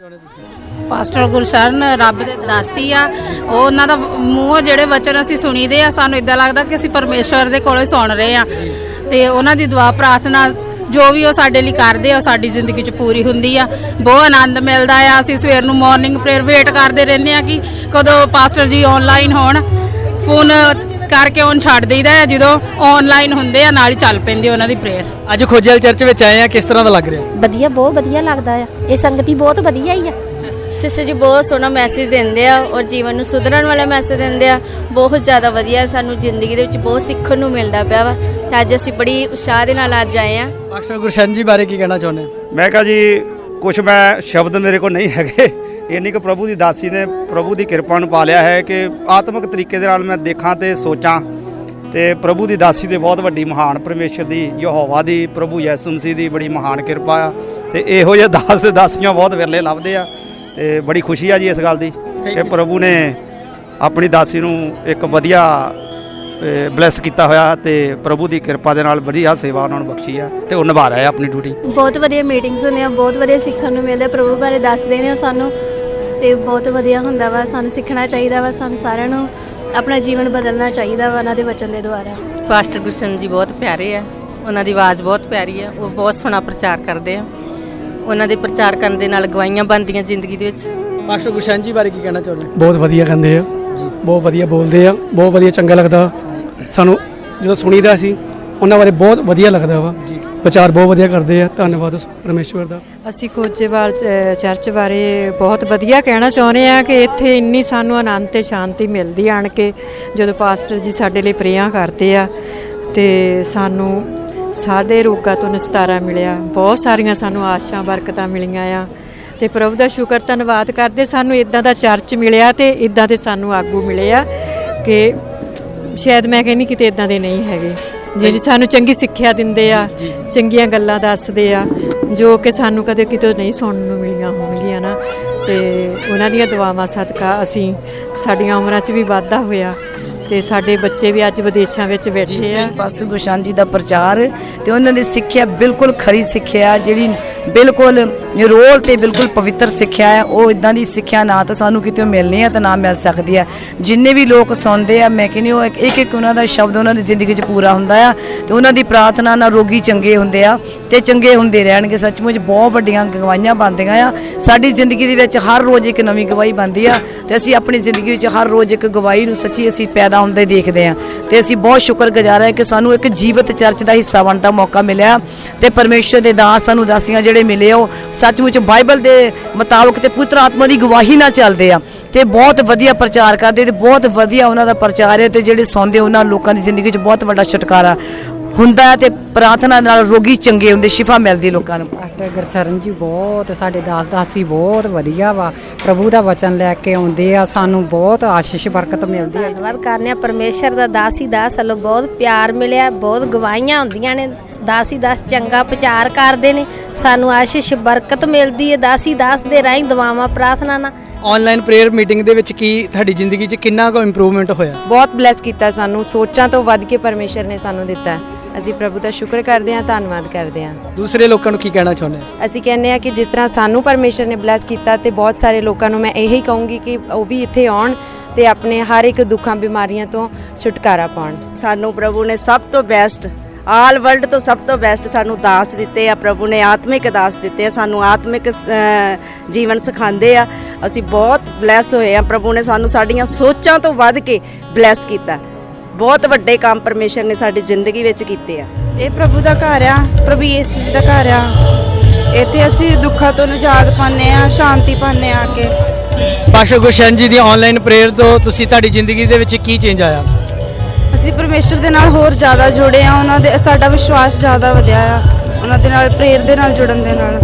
ਚਾਹੁੰਦੇ ਤੁਸੀਂ? ਪਾਸਟਰ ਗੁਰਸ਼ਰਨ ਰੱਬ ਦੇ ਦਾਸੀ ਆ। ਉਹ ਉਹਨਾਂ ਦਾ ਮੂੰਹੋਂ ਜਿਹੜੇ ਵਚਨ ਅਸੀਂ ਸੁਣੀਦੇ ਆ ਸਾਨੂੰ ਇਦਾਂ ਲੱਗਦਾ ਕਿ ਅਸੀਂ ਪਰਮੇਸ਼ਵਰ ਦੇ ਕੋਲੋਂ ਸੁਣ ਰਹੇ ਆ। ਤੇ ਉਹਨਾਂ ਦੀ ਦੁਆ ਪ੍ਰਾਰਥਨਾ ਜੋ ਵੀ ਉਹ ਸਾਡੇ ਲਈ ਕਰਦੇ ਆ ਸਾਡੀ ਜ਼ਿੰਦਗੀ 'ਚ ਪੂਰੀ ਹੁੰਦੀ ਆ। ਬਹੁਤ ਆਨੰਦ ਮਿਲਦਾ ਆ। ਅਸੀਂ ਸਵੇਰ ਨੂੰ ਮਾਰਨਿੰਗ ਪ੍ਰੇਅਰ ਵੇਟ ਕਰਦੇ ਰਹਿੰਦੇ ਆ ਕਿ ਕਦੋਂ ਪਾਸਟਰ ਜੀ ਆਨਲਾਈਨ ਹੋਣ। ਫੋਨ ਕਰਕੇ ਉਹਨ ਛੱਡ ਦੇਈਦਾ ਆ ਜਦੋਂ ਆਨਲਾਈਨ ਹੁੰਦੇ ਆ ਨਾਲ ਹੀ ਚੱਲ ਪੈਂਦੀ ਉਹਨਾਂ ਦੀ ਪ੍ਰੇਅਰ ਅੱਜ ਖੋਜਲ ਚਰਚ ਵਿੱਚ ਆਏ ਆ ਕਿਸ ਤਰ੍ਹਾਂ ਦਾ ਲੱਗ ਰਿਹਾ? ਵਧੀਆ ਬਹੁਤ ਵਧੀਆ ਲੱਗਦਾ ਆ। ਇਹ ਸੰਗਤੀ ਬਹੁਤ ਵਧੀਆ ਹੀ ਆ। ਸਿਸਟਰ ਜੀ ਬਹੁਤ ਸੋਹਣਾ ਮੈਸੇਜ ਦਿੰਦੇ ਆ ਔਰ ਜੀਵਨ ਨੂੰ ਸੁਧਰਨ ਵਾਲਾ ਮੈਸੇਜ ਦਿੰਦੇ ਆ। ਬਹੁਤ ਜ਼ਿਆਦਾ ਵਧੀਆ ਸਾਨੂੰ ਜ਼ਿੰਦਗੀ ਦੇ ਵਿੱਚ ਬਹੁਤ ਸਿੱਖਣ ਨੂੰ ਮਿਲਦਾ ਪਿਆ ਵਾ। ਤੇ ਅੱਜ ਅਸੀਂ ਬੜੀ ਉਤਸ਼ਾਹ ਦੇ ਨਾਲ ਅੱਜ ਆਏ ਆ। ਪਾਸਟਰ ਗੁਰਸ਼ਨ ਜੀ ਬਾਰੇ ਕੀ ਕਹਿਣਾ ਚਾਹੁੰਦੇ ਮੈਂ ਕਹਾ ਜੀ ਕੁਝ ਮੈਂ ਸ਼ਬਦ ਮੇਰੇ ਕੋਲ ਨਹੀਂ ਹੈਗੇ। ਇੰਨੀ ਕੁ ਪ੍ਰਭੂ ਦੀ ਦਾਸੀ ਨੇ ਪ੍ਰਭੂ ਦੀ ਕਿਰਪਾ ਨੂੰ ਪਾ ਲਿਆ ਹੈ ਕਿ ਆਤਮਿਕ ਤਰੀਕੇ ਦੇ ਨਾਲ ਮੈਂ ਦੇਖਾਂ ਤੇ ਸੋਚਾਂ ਤੇ ਪ੍ਰਭੂ ਦੀ ਦਾਸੀ ਦੇ ਬਹੁਤ ਵੱਡੀ ਮਹਾਨ ਪਰਮੇਸ਼ਰ ਦੀ ਯਹੋਵਾ ਦੀ ਪ੍ਰਭੂ ਯਿਸੂ ਮਸੀਹ ਦੀ ਬੜੀ ਮਹਾਨ ਕਿਰਪਾ ਆ। ਤੇ ਇਹੋ ਜਿਹੇ ਦਾਸ ਤੇ ਦਾਸੀਆਂ ਬਹੁਤ ਵਿਰਲੇ ਲੱਭਦੇ ਆ ਤੇ ਬੜੀ ਖੁਸ਼ੀ ਆ ਜੀ ਇਸ ਗੱਲ ਦੀ ਕਿ ਪ੍ਰਭੂ ਨੇ ਆਪਣੀ ਦਾਸੀ ਨੂੰ ਇੱਕ ਵਧੀਆ ਬਲੈਸ ਕੀਤਾ ਹੋਇਆ ਤੇ ਪ੍ਰਭੂ ਦੀ ਕਿਰਪਾ ਦੇ ਨਾਲ ਵਧੀਆ ਸੇਵਾ ਉਹਨਾਂ ਨੂੰ ਬਖਸ਼ੀ ਆ ਤੇ ਉਹ ਨਿਭਾ ਰਿਹਾ ਹੈ ਆਪਣੀ ਡਿਊਟੀ। ਬਹੁਤ ਵਧੀਆ ਮੀਟਿੰਗਸ ਹੁੰਦੀਆਂ ਬਹੁਤ ਵਧੀਆ ਸਿੱਖਣ ਨੂੰ ਮਿਲਦਾ ਪ੍ਰਭੂ ਬਾਰੇ ਦੱਸਦੇ ਨੇ ਸਾਨੂੰ। ਤੇ ਬਹੁਤ ਵਧੀਆ ਹੁੰਦਾ ਵਾ ਸਾਨੂੰ ਸਿੱਖਣਾ ਚਾਹੀਦਾ ਵਾ ਸਾਨੂੰ ਸਾਰਿਆਂ ਨੂੰ ਆਪਣਾ ਜੀਵਨ ਬਦਲਣਾ ਚਾਹੀਦਾ ਵਾ ਉਹਨਾਂ ਦੇ ਵਚਨ ਦੇ ਦੁਆਰਾ। ਪਾਸਟਰ ਗੁਸ਼ਨ ਜੀ ਬਹੁਤ ਪਿਆਰੇ ਆ ਉਹਨਾਂ ਦੀ ਆਵਾਜ਼ ਬਹੁਤ ਪਿਆਰੀ ਆ ਉਹ ਬਹੁਤ ਸੋਹਣਾ ਪ੍ਰਚਾਰ ਕਰਦੇ ਆ। ਉਹਨਾਂ ਦੇ ਪ੍ਰਚਾਰ ਕਰਨ ਦੇ ਨਾਲ ਗਵਾਹੀਆਂ ਬਣਦੀਆਂ ਜ਼ਿੰਦਗੀ ਦੇ ਵਿੱਚ। ਪਾਸਟਰ ਗੁਰਸ਼ਨ ਜੀ ਬਾਰੇ ਕੀ ਕਹਿਣਾ ਚਾਹੁੰਦੇ? ਬਹੁਤ ਵਧੀਆ ਕਹਿੰਦੇ ਆ ਬਹੁਤ ਵਧੀਆ ਬੋਲਦੇ ਆ ਬਹੁਤ ਵਧੀਆ ਚੰਗਾ ਲੱਗਦਾ। ਸਾਨੂੰ ਜਦੋਂ ਸੁਣੀਦਾ ਸੀ ਉਹਨਾਂ ਬਾਰੇ ਬਹੁਤ ਵਧੀਆ ਲੱਗਦਾ ਵਾ। ਵਿਚਾਰ ਬਹੁਤ ਵਧੀਆ ਕਰਦੇ ਆ। ਧੰਨਵਾਦ ਉਸ ਪਰਮੇਸ਼ਵਰ ਦਾ। ਅਸੀਂ ਖੋਜੇਵਾਲ ਚਰਚ ਬਾਰੇ ਬਹੁਤ ਵਧੀਆ ਕਹਿਣਾ ਚਾਹੁੰਦੇ ਆ ਕਿ ਇੱਥੇ ਇੰਨੀ ਸਾਨੂੰ ਆਨੰਦ ਤੇ ਸ਼ਾਂਤੀ ਮਿਲਦੀ ਆਣ ਕੇ, ਜਦੋਂ ਪਾਸਟਰ ਜੀ ਸਾਡੇ ਲਈ ਪ੍ਰੇਆਂ ਕਰਦੇ ਆ ਤੇ ਸਾਨੂੰ ਸਾਡੇ ਰੋਗਾਂ ਤੋਂ ਨਿਸਤਾਰਾ ਮਿਲਿਆ। ਬਹੁਤ ਸਾਰੀਆਂ ਸਾਨੂੰ ਆਸ਼ਾਂ, ਬਰਕਤਾਂ ਮਿਲੀਆਂ ਆ ਤੇ ਪ੍ਰਭੂ ਦਾ ਸ਼ੁਕਰ, ਧੰਨਵਾਦ ਕਰਦੇ ਸਾਨੂੰ ਇਦਾਂ ਦਾ ਚਰਚ ਮਿਲਿਆ ਤੇ ਇਦਾਂ ਦੇ ਸਾਨੂੰ ਆਗੂ ਮਿਲੇ ਆ ਕਿ ਸ਼ਾਇਦ ਮੈਂ ਕਹਿੰਨੀ ਕਿਤੇ ਇਦਾਂ ਦੇ ਨਹੀਂ ਹੈਗੇ। ਜਿਹੜੇ ਸਾਨੂੰ ਚੰਗੀ ਸਿੱਖਿਆ ਦਿੰਦੇ ਆ ਚੰਗੀਆਂ ਗੱਲਾਂ ਦੱਸਦੇ ਆ ਜੋ ਕਿ ਸਾਨੂੰ ਕਦੇ ਕਿਤੇ ਨਹੀਂ ਸੁਣਨ ਨੂੰ ਮਿਲੀਆਂ ਹੋਣਗੀਆਂ ਨਾ। ਤੇ ਉਹਨਾਂ ਦੀਆਂ ਦੁਆਵਾਂ ਸਦਕਾ ਅਸੀਂ ਸਾਡੀਆਂ ਉਮਰਾਂ 'ਚ ਵੀ ਵਾਧਾ ਹੋਇਆ ਤੇ ਸਾਡੇ ਬੱਚੇ ਵੀ ਅੱਜ ਵਿਦੇਸ਼ਾਂ ਵਿੱਚ ਬੈਠੇ ਆ। ਬਸ ਗੁਸ਼ਾਨ ਜੀ ਦਾ ਪ੍ਰਚਾਰ ਤੇ ਉਹਨਾਂ ਦੀ ਸਿੱਖਿਆ ਬਿਲਕੁਲ ਖਰੀ ਸਿੱਖਿਆ ਜਿਹੜੀ ਬਿਲਕੁਲ ਨਿਰੋਲ ਤੇ ਬਿਲਕੁਲ ਪਵਿੱਤਰ ਸਿੱਖਿਆ ਹੈ। ਉਹ ਇਦਾਂ ਦੀ ਸਿੱਖਿਆ ਨਾ ਤਾਂ ਸਾਨੂੰ ਕਿਤੇ ਮਿਲਣੀ ਹੈ ਤਾਂ ਨਾ ਮਿਲ ਸਕਦੀ ਹੈ। ਜਿੰਨੇ ਵੀ ਲੋਕ ਸੁਣਦੇ ਆ, ਮੈਂ ਕਹਿੰਦੀ ਉਹ ਇੱਕ ਇੱਕ ਉਹਨਾਂ ਦਾ ਸ਼ਬਦ ਉਹਨਾਂ ਦੀ ਜ਼ਿੰਦਗੀ 'ਚ ਪੂਰਾ ਹੁੰਦਾ ਆ ਤੇ ਉਹਨਾਂ ਦੀ ਪ੍ਰਾਰਥਨਾ ਨਾਲ ਰੋਗੀ ਚੰਗੇ ਹੁੰਦੇ ਆ ਤੇ ਚੰਗੇ ਹੁੰਦੇ ਰਹਿਣਗੇ। ਸੱਚਮੁੱਚ ਬਹੁਤ ਵੱਡੀਆਂ ਗਵਾਹੀਆਂ ਬਣਦੀਆਂ ਆ। ਸਾਡੀ ਜ਼ਿੰਦਗੀ ਦੇ ਵਿੱਚ ਹਰ ਰੋਜ਼ ਇੱਕ ਨਵੀਂ ਗਵਾਹੀ ਬਣਦੀ ਆ ਤੇ ਅਸੀਂ ਆਪਣੀ ਜ਼ਿੰਦਗੀ ਵਿੱਚ ਹਰ ਰੋਜ਼ ਇੱਕ ਗਵਾਹੀ ਨੂੰ ਸੱਚੀ ਅਸੀਂ ਪੈਦਾ ਹੁੰਦੇ ਦੇਖਦੇ ਆ। ਤੇ ਅਸੀਂ ਬਹੁਤ ਸ਼ੁਕਰਗੁਜ਼ਾਰ ਹਾਂ ਕਿ ਸਾਨੂੰ ਇੱਕ ਜੀਵਤ ਚਰਚ ਦਾ ਹਿੱਸਾ ਬਣਨ ਦਾ ਮੌਕਾ ਮਿਲਿਆ ਤੇ ਪਰਮੇਸ਼ਰ ਦੇ ਦਾਸ ਸਾਨੂੰ ਦਾਸੀਆਂ ਜਿਹੜੇ ਮਿਲੇ ਉਹ ਸੱਚਮੁੱਚ ਬਾਈਬਲ ਦੇ ਮੁਤਾਬਕ ਤੇ ਪੁੱਤਰ ਆਤਮਾ ਦੀ ਗਵਾਹੀ ਨਾਲ ਚੱਲਦੇ ਆ ਤੇ ਬਹੁਤ ਵਧੀਆ ਪ੍ਰਚਾਰ ਕਰਦੇ ਤੇ ਬਹੁਤ ਵਧੀਆ ਉਹਨਾਂ ਦਾ ਪ੍ਰਚਾਰ ਹੈ ਤੇ ਜਿਹੜੇ ਸੌਂਦੇ ਉਹਨਾਂ ਲੋਕਾਂ ਦੀ ਜ਼ਿੰਦਗੀ 'ਚ ਬਹੁਤ ਵੱਡਾ ਛੁਟਕਾਰਾ ਹੁੰਦਾ ਹੈ ਤੇ ਪ੍ਰਾਰਥਨਾ ਨਾਲ ਰੋਗੀ ਚੰਗੇ ਹੁੰਦੇ ਸ਼ਿਫਾ ਮਿਲਦੀ ਲੋਕਾਂ ਨੂੰ। ਪਾਸਟਰ ਗੁਰਚਰਨ ਜੀ ਬਹੁਤ ਸਾਡੇ ਦਾਸ ਦਾਸੀ ਬਹੁਤ ਵਧੀਆ ਵਾ। ਪ੍ਰਭੂ ਦਾ ਵਚਨ ਲੈ ਕੇ ਆਉਂਦੇ ਆ ਸਾਨੂੰ ਬਹੁਤ ਆਸ਼ੀਸ਼ ਬਰਕਤ ਮਿਲਦੀ ਆ ਧੰਨਵਾਦ ਕਰਨੇ ਆ। ਪਰਮੇਸ਼ਰ ਦਾ ਦਾਸੀ ਦਾਸ ਵੱਲੋਂ ਬਹੁਤ ਪਿਆਰ ਮਿਲਿਆ ਬਹੁਤ ਗਵਾਹੀਆਂ ਹੁੰਦੀਆਂ ਨੇ। ਦਾਸੀ ਦਾਸ ਚੰਗਾ ਪ੍ਰਚਾਰ ਕਰਦੇ ਨੇ ਸਾਨੂੰ ਆਸ਼ੀਸ਼ ਬਰਕਤ ਮਿਲਦੀ ਹੈ। ਦਾਸੀ ਦਾਸ ਦੇ ਰਾਹੀਂ ਦੁਆਵਾਂ ਪ੍ਰਾਰਥਨਾ ਨਾਲ। ਆਨਲਾਈਨ ਪ੍ਰੇਅਰ ਮੀਟਿੰਗ ਦੇ ਵਿੱਚ ਕੀ ਤੁਹਾਡੀ ਜ਼ਿੰਦਗੀ 'ਚ ਕਿੰਨਾ ਕੁ ਇੰਪਰੂਵਮੈਂਟ ਹੋਇਆ? ਬਹੁਤ ਬਲੈਸ ਕੀਤਾ ਸਾਨੂੰ ਸੋਚਾਂ ਤੋਂ ਵੱਧ ਕੇ ਪਰਮੇਸ਼ਰ ਨੇ ਸਾਨੂੰ ਦਿੱਤਾ ਅਸੀਂ ਪ੍ਰਭੂ ਦਾ ਸ਼ੁਕਰ ਕਰਦੇ ਹਾਂ ਧੰਨਵਾਦ ਕਰਦੇ ਹਾਂ। ਦੂਸਰੇ ਲੋਕਾਂ ਨੂੰ ਕੀ ਕਹਿਣਾ ਚਾਹੁੰਦੇ ਆ ਅਸੀਂ ਕਹਿੰਦੇ ਆ ਕਿ ਜਿਸ ਤਰ੍ਹਾਂ ਸਾਨੂੰ ਪਰਮੇਸ਼ਰ ਨੇ ਬਲੈਸ ਕੀਤਾ ਤੇ ਬਹੁਤ ਸਾਰੇ ਲੋਕਾਂ ਨੂੰ ਮੈਂ ਇਹੀ ਕਹੂੰਗੀ ਕਿ ਉਹ ਵੀ ਇੱਥੇ ਆਉਣ ਤੇ ਆਪਣੇ ਹਰ ਇੱਕ ਦੁੱਖਾਂ ਬਿਮਾਰੀਆਂ ਤੋਂ ਛੁਟਕਾਰਾ ਪਾਉਣ। ਸਾਨੂੰ ਪ੍ਰਭੂ ਨੇ ਸਭ ਤੋਂ ਬੈਸਟ ਆਲ ਵਰਲਡ ਤੋਂ ਸਭ ਤੋਂ ਬੈਸਟ ਸਾਨੂੰ ਦਾਸ ਦਿੱਤੇ ਆ ਪ੍ਰਭੂ ਨੇ ਆਤਮਿਕ ਦਾਸ ਦਿੱਤੇ ਆ ਸਾਨੂੰ ਆਤਮਿਕ ਜੀਵਨ ਸਿਖਾਉਂਦੇ ਆ। ਅਸੀਂ ਬਹੁਤ ਬਲੈਸ ਹੋਏ ਆ ਪ੍ਰਭੂ ਨੇ ਸਾਨੂੰ ਸਾਡੀਆਂ ਸੋਚਾਂ ਤੋਂ ਵੱਧ ਕੇ ਬਲੈਸ ਕੀਤਾ। ਬਹੁਤ ਵੱਡੇ ਕੰਮ ਪਰਮੇਸ਼ਰ ਨੇ ਸਾਡੀ ਜ਼ਿੰਦਗੀ ਵਿੱਚ ਕੀਤੇ ਆ। ਇਹ ਪ੍ਰਭੂ ਦਾ ਘਰ ਆ ਪ੍ਰਭੂ ਯੀਸ਼ੂ ਜੀ ਦਾ ਘਰ ਆ। ਇੱਥੇ ਅਸੀਂ ਦੁੱਖਾਂ ਤੋਂ ਨਿਜਾਤ ਪਾਉਂਦੇ ਆ ਸ਼ਾਂਤੀ ਪਾਉਂਦੇ ਆ ਕੇ। ਪਾਸਟਰ ਗੁਰਸ਼ਨ ਜੀ ਦੀ ਆਨਲਾਈਨ ਪ੍ਰੇਅਰ ਤੋਂ ਤੁਸੀਂ ਤੁਹਾਡੀ ਜ਼ਿੰਦਗੀ ਦੇ ਵਿੱਚ ਕੀ ਚੇਂਜ ਆਇਆ? ਅਸੀਂ ਪਰਮੇਸ਼ਰ ਦੇ ਨਾਲ ਹੋਰ ਜ਼ਿਆਦਾ ਜੁੜੇ ਆ ਉਹਨਾਂ ਦੇ ਸਾਡਾ ਵਿਸ਼ਵਾਸ ਜ਼ਿਆਦਾ ਵਧਿਆ ਆ ਉਹਨਾਂ ਦੇ ਨਾਲ ਪ੍ਰੇਰ ਦੇ ਨਾਲ ਜੁੜਨ ਦੇ ਨਾਲ।